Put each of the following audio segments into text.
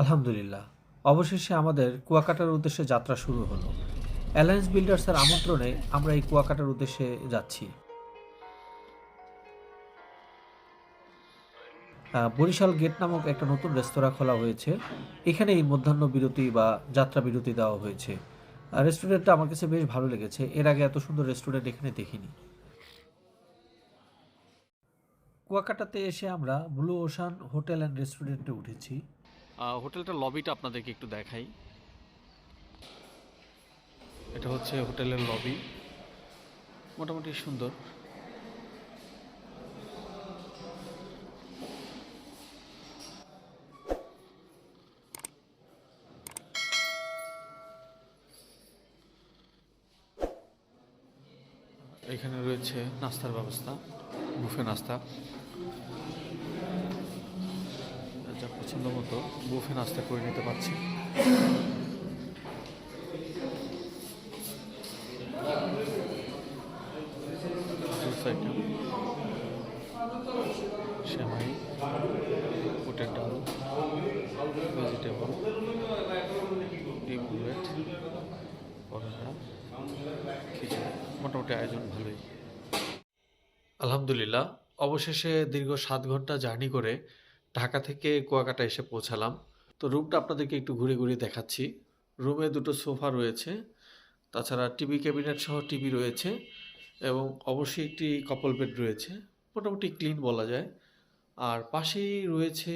আলহামদুলিল্লাহ। অবশেষে আমাদের কুয়াকাটার উদ্দেশ্যে যাত্রা শুরু হলো। অ্যালায়েন্স বিল্ডার্সের আমন্ত্রণে আমরা এই কুয়াকাটার উদ্দেশ্যে যাচ্ছি। বরিশাল গেট নামক একটা নতুন রেস্তোরাঁ খোলা হয়েছে। এখানেই মধ্যাহ্ন বিরতি বা যাত্রা বিরতি দেওয়া হয়েছে। রেস্টুরেন্টটা আমার কাছে বেশ ভালো লেগেছে। এর আগে এত সুন্দর রেস্টুরেন্ট এখানে দেখিনি। কুয়াকাটাতে এসে আমরা ব্লু ওশান হোটেল অ্যান্ড রেস্টুরেন্টে উঠেছি। হোটেলটার লবিটা আপনাদেরকে একটু দেখাই। এটা হচ্ছে হোটেলের লবি। মোটামুটি সুন্দর। এখানে রয়েছে নাস্তার ব্যবস্থা, বুফে নাস্তা। যা পছন্দ মতো বুফে নাস্তা করে নিতে পারছি। সেমাই বুটের ডাল ভেজিটেবল ডিম অমলেট পরোটা, খিচুড়ি। মোটামুটি আয়োজন ভালোই। আলহামদুলিল্লাহ, অবশেষে দীর্ঘ সাত ঘণ্টা জার্নি করে ঢাকা থেকে কুয়াকাটা এসে পৌঁছালাম। তো রুমটা আপনাদেরকে একটু ঘুরে ঘুরে দেখাচ্ছি। রুমে দুটো সোফা রয়েছে, তাছাড়া টিভি ক্যাবিনেট সহ টিভি রয়েছে এবং অবশ্যই একটি কপল বেড রয়েছে, মোটামুটি ক্লিন বলা যায়। আর পাশেই রয়েছে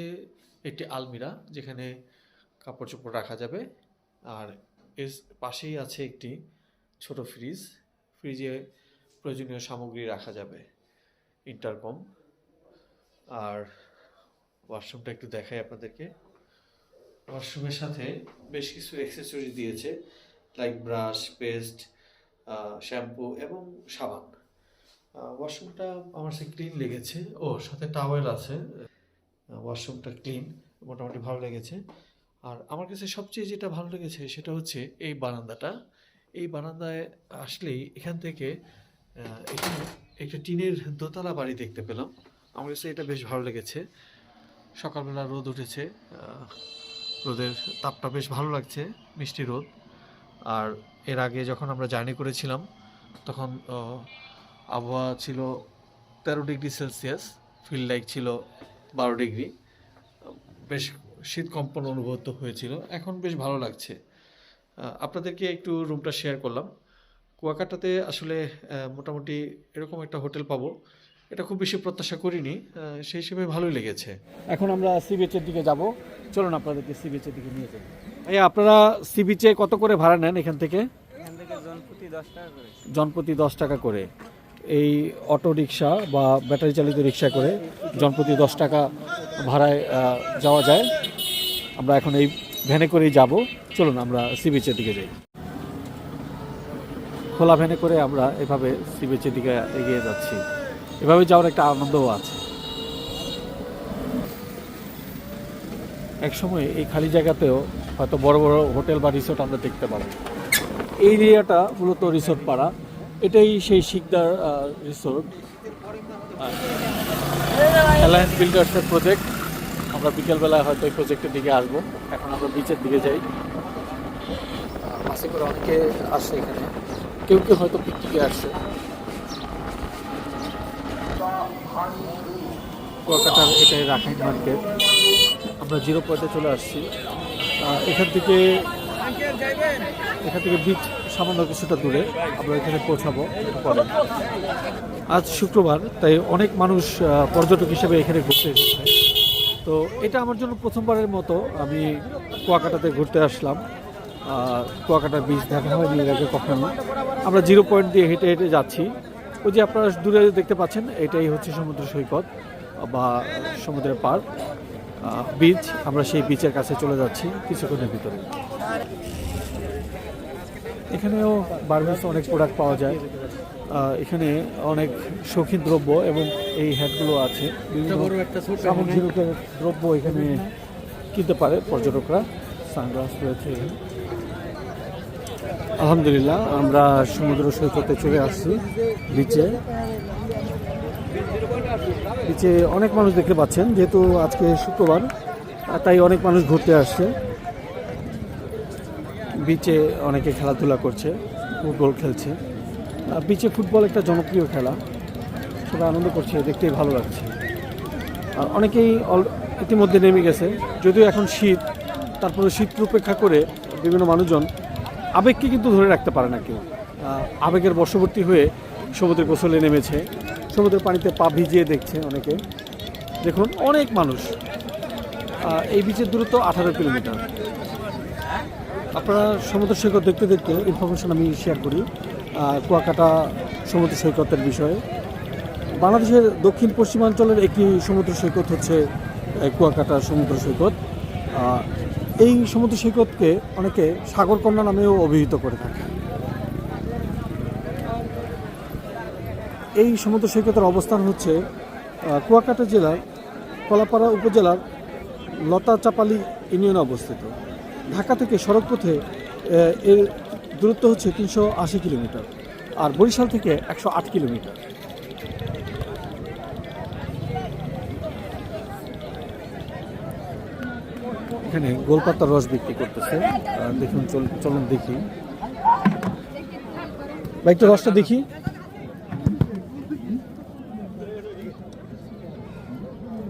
একটি আলমিরা, যেখানে কাপড় চোপড় রাখা যাবে। আর এর পাশেই আছে একটি ছোট ফ্রিজ ফ্রিজে প্রয়োজনীয় সামগ্রী রাখা যাবে ইন্টারকম আর ওয়াশরুমটা একটু দেখাই আপনাদেরকে। ওয়াশরুমের সাথে বেশ কিছু অ্যাক্সেসরি দিয়েছে লাইক ব্রাশ পেস্ট শ্যাম্পু এবং সাবান। ওয়াশরুমটা আমার কাছে ক্লিন লেগেছে। ও, সাথে টাওয়েল আছে। ওয়াশরুমটা ক্লিন মোটামুটি ভালো লেগেছে। আর আমার কাছে সবচেয়ে যেটা ভালো লেগেছে সেটা হচ্ছে এই বারান্দাটা। এই বারান্দায় আসলেই এখান থেকে একটা টিনের দোতলা বাড়ি দেখতে পেলাম। আমার কাছে এটা বেশ ভালো লেগেছে। সকালবেলা রোদ উঠেছে। রোদের তাপটা বেশ ভালো লাগছে, মিষ্টি রোদ। আর এর আগে যখন আমরা জার্নি করেছিলাম, তখন আবহাওয়া ছিল তেরো ডিগ্রি সেলসিয়াস ফিল লাইক ছিল বারো ডিগ্রি। বেশ শীত কম্পন অনুভূত হয়েছিল, এখন বেশ ভালো লাগছে। আপনাদেরকে একটু রুমটা শেয়ার করলাম। কুয়াকাটাতে আসলে মোটামুটি এরকম একটা হোটেল পাবো এটা খুব বেশি প্রত্যাশা করিনি সেই হিসেবে ভালোই লেগেছে। এখন আমরা সি বিচের দিকে যাব। চলুন আপনাদেরকে সি বিচের দিকে নিয়ে যাই। এই আপনারা সি বিচে কত করে ভাড়া নেন এখান থেকে? এখান জনপ্রতি দশ টাকা করে। জনপ্রতি দশ টাকা করে। এই অটো রিক্সা বা ব্যাটারি চালিত রিক্সা করে জনপ্রতি দশ টাকা ভাড়ায় যাওয়া যায়। আমরা এখন এই ভ্যানে করেই যাব। চলুন আমরা সি বিচের দিকে যাই। খোলা ভ্যানে করে আমরা এভাবে সি বিচের দিকে এগিয়ে যাচ্ছি। এভাবে যাওয়ার একটা আনন্দও আছে। একসময় এই খালি জায়গাতেও হয়তো বড় বড় হোটেল বা রিসোর্ট আমরা দেখতে পাবো এই এরিয়াটা মূলত রিসোর্ট পাড়া। এটাই সেই শিকদার রিসোর্ট। অ্যালায়েন্স বিল্ডার্সের প্রজেক্ট আমরা বিকেলবেলায় হয়তো এই প্রজেক্টের দিকে আসব। এখন আমরা বিচের দিকে যাই। বাসে করে অনেকে আসছে এখানে। কেউ কেউ হয়তো পিকনিকে আসছে কলকাতার এটাই রাখাইন মার্কেট। আমরা জিরো পয়েন্টে চলে আসছি। এখান থেকে এখান থেকে বিচ সামান্য কিছুটা দূরে। আমরা এখানে পৌঁছাবো পরে। আজ শুক্রবার তাই অনেক মানুষ পর্যটক হিসেবে এখানে ঘুরতে এসেছে। তো এটা আমার জন্য প্রথমবারের মতো আমি কুয়াকাটাতে ঘুরতে আসলাম। আহ, কুয়াকাটার বিচ দেখা হয়নি এর আগে কখনো। আমরা জিরো পয়েন্ট দিয়ে হেঁটে হেঁটে যাচ্ছি। ওই যে আপনারা দূরে দেখতে পাচ্ছেন এটাই হচ্ছে সমুদ্র সৈকত বা সমুদ্রের পার বিচ আমরা সেই বিচের কাছে চলে যাচ্ছি কিছুক্ষণের ভিতরে। এখানেও বার্মিস অনেক প্রোডাক্ট পাওয়া যায়। আহ, এখানে অনেক শৌখিন দ্রব্য এবং এই হ্যাটগুলো আছে। সামগ্রিক দ্রব্য এখানে কিনতে পারে পর্যটকরা। সানগ্লাস রয়েছে। আলহামদুলিল্লাহ, আমরা সমুদ্র সৈকতে চলে আসছি বিচে বিচে অনেক মানুষ দেখতে পাচ্ছেন, যেহেতু আজকে শুক্রবার তাই অনেক মানুষ ঘুরতে আসছে। বিচে অনেকে খেলাধুলা করছে, ফুটবল খেলছে। বিচে ফুটবল একটা জনপ্রিয় খেলা সবাই আনন্দ করছে, দেখতেই ভালো লাগছে। আর অনেকেই অল- ইতিমধ্যে নেমে গেছে, যদিও এখন শীত, তারপরে শীত উপেক্ষা করে বিভিন্ন মানুষজন আবেগকে কিন্তু ধরে রাখতে পারে না কেউ। আবেগের বশবর্তী হয়ে সমুদ্রে গোসলে নেমেছে। সমুদ্রের পানিতে পা ভিজিয়ে দেখছে অনেকে। দেখুন, অনেক মানুষ। এই বিচের দূরত্ব আঠারো কিলোমিটার। আপনারা সমুদ্র সৈকত দেখতে দেখতে ইনফরমেশন আমি শেয়ার করি। কুয়াকাটা সমুদ্র সৈকতের বিষয়ে। বাংলাদেশের দক্ষিণ পশ্চিমাঞ্চলের একটি সমুদ্র সৈকত হচ্ছে কুয়াকাটা সমুদ্র সৈকত। এই সমুদ্র সৈকতকে অনেকে সাগরকন্যা নামেও অভিহিত করে থাকে। এই সমুদ্র সৈকতের অবস্থান হচ্ছে কুয়াকাটা জেলার কলাপাড়া উপজেলার লতা চাপালি ইউনিয়নে অবস্থিত। ঢাকা থেকে সড়কপথে আহ, এর দূরত্ব হচ্ছে তিনশো আশি কিলোমিটার আর বরিশাল থেকে একশো আট কিলোমিটার। এখানে গোলপাতার রস বিক্রি করতেছে। দেখুন চল- চলুন দেখি। ভাই একটু রসটা দেখি।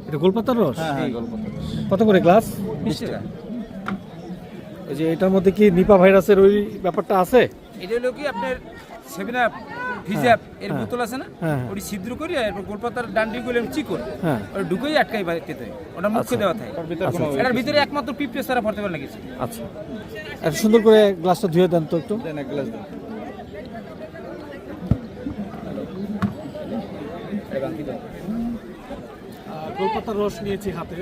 এটা গোলপাতার রস? কত করে গ্লাস? এই যে এটার মধ্যে কি নিপা ভাইরাসের ওই ব্যাপারটা আছে? এটা হলো কি আপনার সেভেন আপ ভিজাপ এর হ্যাঁ। বোতল আছে না? হ্যাঁ, হ্যাঁ। ওটি ছিদ্র করি এরপর গোলপাতার ডান্ডি গুলো চিকন হ্যাঁ। ওটা ঢুকেই আটকাই বাড়িতে ওটা মুখে আচ্ছা। দেওয়া থাকে। আচ্ছা, এটার ভিতরে একমাত্র পিঁপড়ে সারা পড়তে পারে না কিছু আচ্ছা। এত সুন্দর করে গ্লাসটা ধুয়ে দেন তো একটু। গোলপাতার রস নিয়েছি হাতে।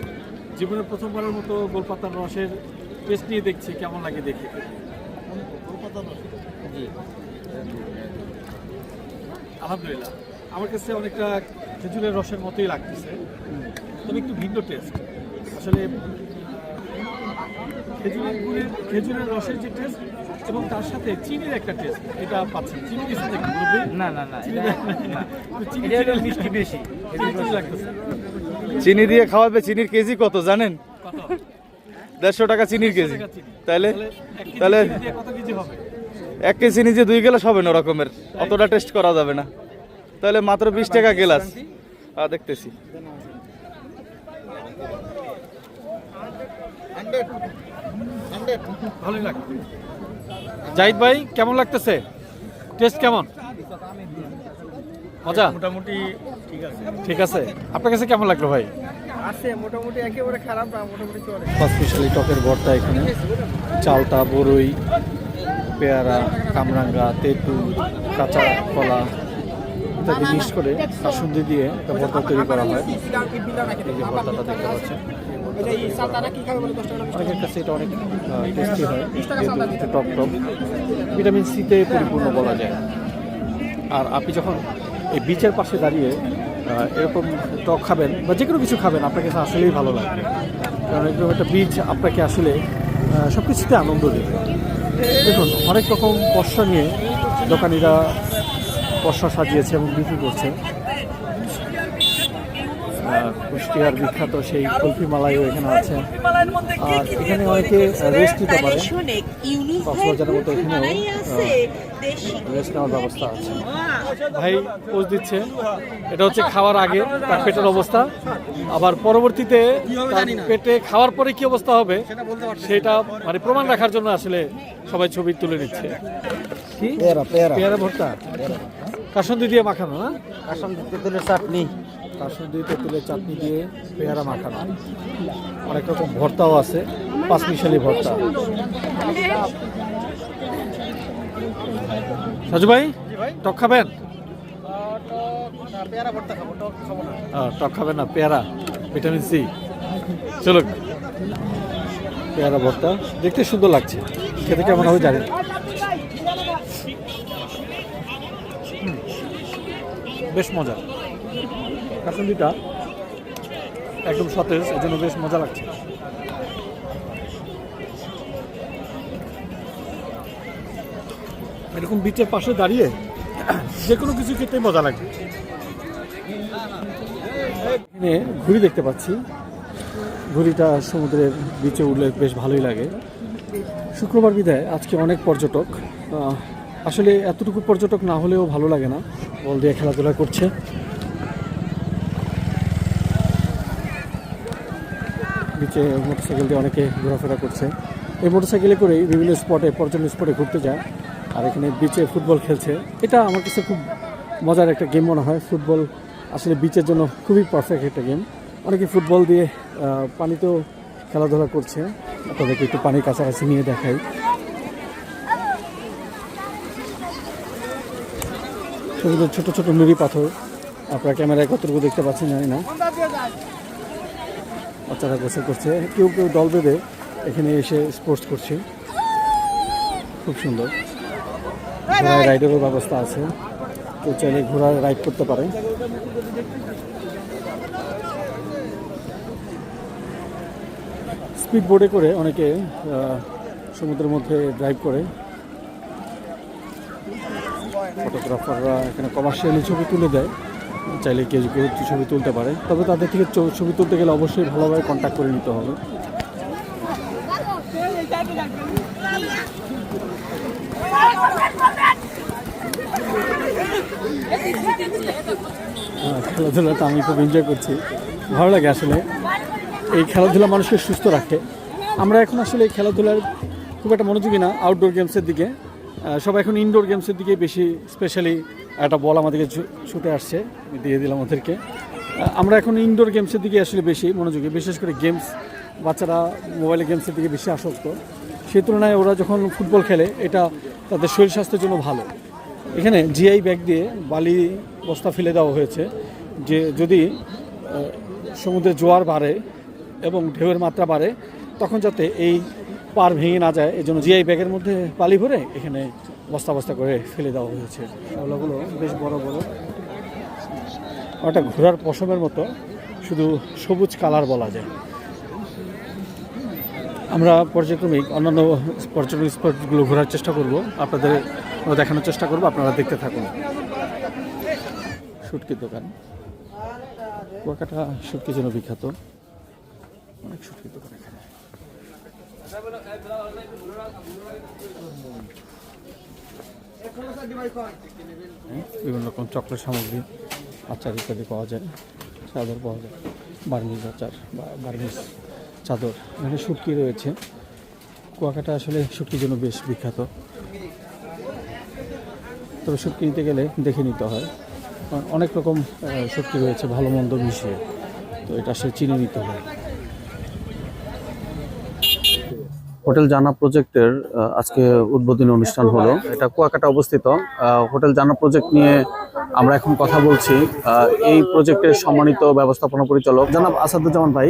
জীবনের প্রথমবারের মতো গোলপাতার রসের টেস্ট নিয়ে দেখছি কেমন লাগে দেখে। আলহামদুলিল্লাহ। আমার কাছে অনেকটা খেজুরের রসের মতোই লাগতেছে। তবে একটু ভিন্ন টেস্ট আসলে খেজুরের গুড়ের খেজুরের রসের যে টেস্ট এবং তার সাথে চিনির একটা টেস্ট এটা পাচ্ছি। চিনি দিচ্ছে নাকি না না না চিনি মিষ্টি বেশি লাগতেছে। চিনি দিয়ে খাওয়াবে চিনির কেজি কত জানেন? কত? দেড়শো টাকা চিনির কেজি। তাহলে? তাহলে কত কেজি হবে? এক কেজি চিনি যে দুই গেলাস হবে না রকমের অতটা টেস্ট করা যাবে না। তাহলে মাত্র বিশ টাকা গেলাস। আহ, দেখতেছি। জাহিদ ভাই কেমন লাগতেছে? টেস্ট কেমন? মজা? মোটামুটি ঠিক আছে। ঠিক আছে। আপনার কাছে কেমন লাগল ভাই? আছে মোটামুটি একেবারে খারাপ না মোটামুটি চলে। স্পেশালি টকের ভর্তা এখানে। চালতা বরই। পেয়ারা, কামরাঙ্গা, তেঁতুল, কাঁচা কলা ইত্যাদি মিক্স করে কাসুন্দি দিয়ে একটা ভর্তা তৈরি করা হয়। এই যে ভর্তাটা দেখতে পাচ্ছেন। অনেকের কাছে এটা অনেক টেস্টি হয়, যেহেতু টক টক। ভিটামিন সিতে পরিপূর্ণ বলা যায়। আর আপনি যখন এই বিচের পাশে দাঁড়িয়ে এরকম টক খাবেন বা যে কোনো কিছু খাবেন আপনার কাছে আসলেই ভালো লাগবে। কারণ এরকম একটা বিচ আপনাকে আসলে সব কিছুতে আনন্দ দেবে। দেখুন অনেক রকম পশা নিয়ে দোকানিরা পশা সাজিয়েছে এবং বিক্রি করছে। কুষ্টিয়ার বিখ্যাত সেই কুলফি মালাইও এখানে আছে। আর এখানে অনেকে রেস্ট নিতে পারে। কক্সবাজারের মতো এখানেও রেস্ট নেওয়ার ব্যবস্থা আছে। ভাই পোজ দিচ্ছে। এটা হচ্ছে খাওয়ার আগে তার পেটের অবস্থা। আবার পরবর্তীতে তার পেটে খাওয়ার পরে কি অবস্থা হবে সেটা মানে প্রমাণ রাখার জন্য আসলে সবাই ছবি তুলে নিচ্ছে। পেয়ারা ভর্তা? কাসন্দি দিয়ে মাখানো না? তেঁতুলের চাটনি। কাসন্দি তেঁতুলের চাটনি দিয়ে পেয়ারা মাখানো। অনেক রকম ভর্তাও আছে পাঁচমিশালি ভর্তা। সাজু ভাই টক খাবেন? টক খাবে না। পেয়ারা, ভিটামিন সি। চলো পেয়ারা ভর্তা, দেখতে সুন্দর লাগছে, খেতে কেমন হবে জানি বেশ মজা। কাসন্দিটা একদম সতেজ এই জন্য বেশ মজা লাগছে। এরকম বিচের পাশে দাঁড়িয়ে যে কোনো কিছু খেতে মজা লাগবে। এখানে ঘুড়ি দেখতে পাচ্ছি। ঘুড়িটা সমুদ্রের বিচে উঠলে বেশ ভালোই লাগে। শুক্রবার বিদায়, আজকে অনেক পর্যটক। আসলে এতটুকু পর্যটক না হলেও ভালো লাগে না। বল দিয়ে খেলাধুলা করছে। বিচে মোটরসাইকেল দিয়ে অনেকে ঘোরাফেরা করছে। এই মোটরসাইকেলে করেই বিভিন্ন স্পটে, পর্যটন স্পটে ঘুরতে যায়। আর এখানে বিচে ফুটবল খেলছে। এটা আমার কাছে খুব মজার একটা গেম মনে হয়, ফুটবল আসলে বিচের জন্য খুবই পারফেক্ট একটা গেম অনেকে ফুটবল দিয়ে পানিতেও খেলাধুলা করছে। আপনাদেরকে একটু পানির কাছাকাছি নিয়ে দেখাই। সমুদ্রের ছোট ছোট নুড়ি পাথর। আপনারা ক্যামেরায় কতটুকু দেখতে পাচ্ছেন, জানি না। বাচ্চারা গোসল করছে। কেউ কেউ দল বেঁধে এখানে এসে স্পোর্টস করছে। খুব সুন্দর। ঘোড়ায় রাইডেরও ব্যবস্থা আছে। কেউ চাইলে ঘোড়ায় রাইড করতে পারে। স্পিড বোর্ডে করে অনেকে সমুদ্রের মধ্যে ড্রাইভ করে। ফটোগ্রাফাররা এখানে কমার্শিয়ালি ছবি তুলে দেয়। চাইলে কেউ কেউ ছবি তুলতে পারে। তবে তাদের থেকে ছবি তুলতে গেলে অবশ্যই ভালোভাবে কন্ট্যাক্ট করে নিতে হবে। খেলাধুলাটা আমি খুব এনজয় করছি। ভালো লাগে আসলে। এই খেলাধুলা মানুষকে সুস্থ রাখে। আমরা এখন আসলে এই খেলাধুলার খুব একটা মনোযোগী না আউটডোর গেমসের দিকে। সবাই এখন ইনডোর গেমসের দিকে বেশি স্পেশালি একটা বল আমাদেরকে ছুটে আসছে, দিয়ে দিলাম ওদেরকে। আমরা এখন ইনডোর গেমসের দিকে আসলে বেশি মনোযোগী, বিশেষ করে গেমস বাচ্চারা মোবাইলে গেমসের দিকে বেশি আসক্ত। সেই তুলনায় ওরা যখন ফুটবল খেলে, এটা তাদের শরীর স্বাস্থ্যের জন্য ভালো। এখানে জিআই ব্যাগ দিয়ে বালি বস্তা ফেলে দেওয়া হয়েছে, যে যদি সমুদ্রে জোয়ার বাড়ে এবং ঢেউয়ের মাত্রা বাড়ে তখন যাতে এই পার ভেঙে না যায় এই জন্য জিআই ব্যাগের মধ্যে পালি ভরে এখানে বস্তা বস্তা করে ফেলে দেওয়া হয়েছে। ওগুলো বেশ বড় বড়। ওটা ঘোড়ার পশমের মতো শুধু সবুজ কালার বলা যায়। আমরা পর্যায়ক্রমিক অন্যান্য পর্যটন স্পটগুলো ঘোরার চেষ্টা করব। আপনাদের দেখানোর চেষ্টা করব আপনারা দেখতে থাকুন। শুটকির দোকান। কুয়াকাটা শুটকির জন্য বিখ্যাত। অনেক বিভিন্ন রকম চকলেট সামগ্রী, আচার ইত্যাদি পাওয়া যায়, চাদর পাওয়া যায় বার্মিজ আচার বা বার্মিজ চাদর। এখানে শুটকি রয়েছে। কুয়াকাটা আসলে শুটকির জন্য বেশ বিখ্যাত। তবে শুটকি নিতে গেলে দেখে নিতে হয়। অনেক রকম শুটকি রয়েছে ভালো মন্দ মিশিয়ে। তো এটা সে চিনে নিতে হয়। হোটেল জানা প্রজেক্টের আজকে উদ্বোধনী অনুষ্ঠান হলো। এটা কুয়াকাটা অবস্থিত। হোটেল জানা প্রজেক্ট নিয়ে আমরা এখন কথা বলছি। এই প্রজেক্টের সম্মানিত ব্যবস্থাপনা পরিচালক জনাব আসাদুজ্জামান ভাই,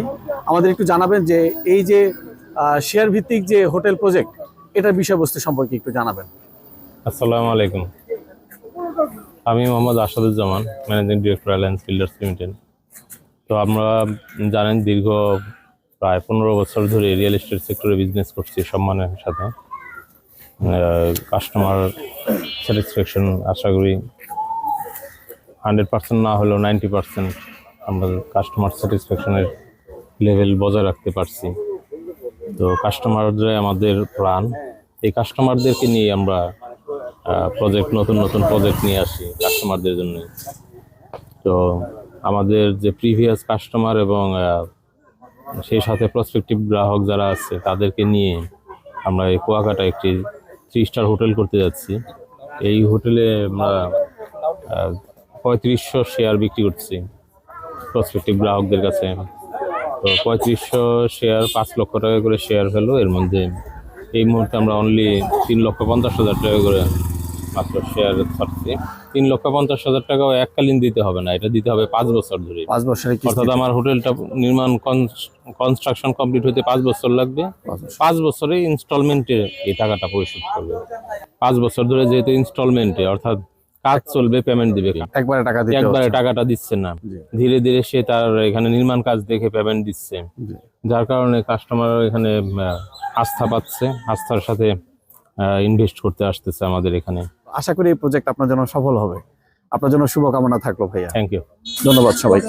আমাদের একটু জানাবেন যে এই যে শেয়ার ভিত্তিক যে হোটেল প্রজেক্ট এটার বিষয়বস্তু সম্পর্কে একটু জানাবেন। আসসালামু আলাইকুম। আমি Mohammad Asaduzzaman, managing director alliance builders limited. তো আমরা জানেন দীর্ঘ প্রায় পনেরো বছর ধরে রিয়েল এস্টেট সেক্টরে বিজনেস করছি, সম্মানের সাথে। কাস্টমার স্যাটিসফ্যাকশন আশা করি হান্ড্রেড পার্সেন্ট না হলেও নাইনটি পার্সেন্ট আমরা কাস্টমার স্যাটিসফ্যাকশনের লেভেল বজায় রাখতে পারছি। তো কাস্টমাররাই আমাদের প্রাণ। এই কাস্টমারদেরকে নিয়ে আমরা প্রজেক্ট নতুন নতুন প্রজেক্ট নিয়ে আসি কাস্টমারদের জন্য। তো আমাদের যে প্রিভিয়াস কাস্টমার এবং সেই সাথে প্রসপেক্টিভ গ্রাহক যারা আছে, তাদেরকে নিয়ে আমরা এই কুয়াকাটা একটি থ্রি স্টার হোটেল করতে যাচ্ছি। এই হোটেলে আমরা পঁয়ত্রিশশো শেয়ার বিক্রি করছি প্রসপেক্টিভ গ্রাহকদের কাছে। তো পঁয়ত্রিশশো শেয়ার পাঁচ লক্ষ টাকা করে শেয়ার হলো। এর মধ্যে এই মুহূর্তে আমরা অনলি তিন লক্ষ পঞ্চাশ হাজার টাকা করে মাত্র শেয়ার ছাড়ছি তিন লক্ষ পঞ্চাশ হাজার টাকাও এককালীন দিতে হবে না এটা দিতে হবে পাঁচ বছর ধরে। পাঁচ বছরের অর্থাৎ আমার হোটেলটা নির্মাণ কনস্ট্রাকশন কমপ্লিট হতে পাঁচ বছর লাগবে। পাঁচ বছরে। ইনস্টলমেন্টে এই টাকাটা পরিশোধ করবে। পাঁচ বছর ধরে যেহেতু ইনস্টলমেন্টে অর্থাৎ কাজ চলবে পেমেন্ট দিবে একবারে টাকা দিতে একবারে টাকাটা দিচ্ছে না। ধীরে ধীরে সে তার এখানে নির্মাণ কাজ দেখে পেমেন্ট দিচ্ছে। যার কারণে কাস্টমার এখানে আস্থা পাচ্ছে আস্থার সাথে ইনভেস্ট করতে আসতেছে আমাদের এখানে। আশা করি এই প্রজেক্ট আপনার জন্য সফল হবে। আপনার জন্য শুভকামনা থাকল ভাইয়া। থ্যাংক ইউ ধন্যবাদ সবাই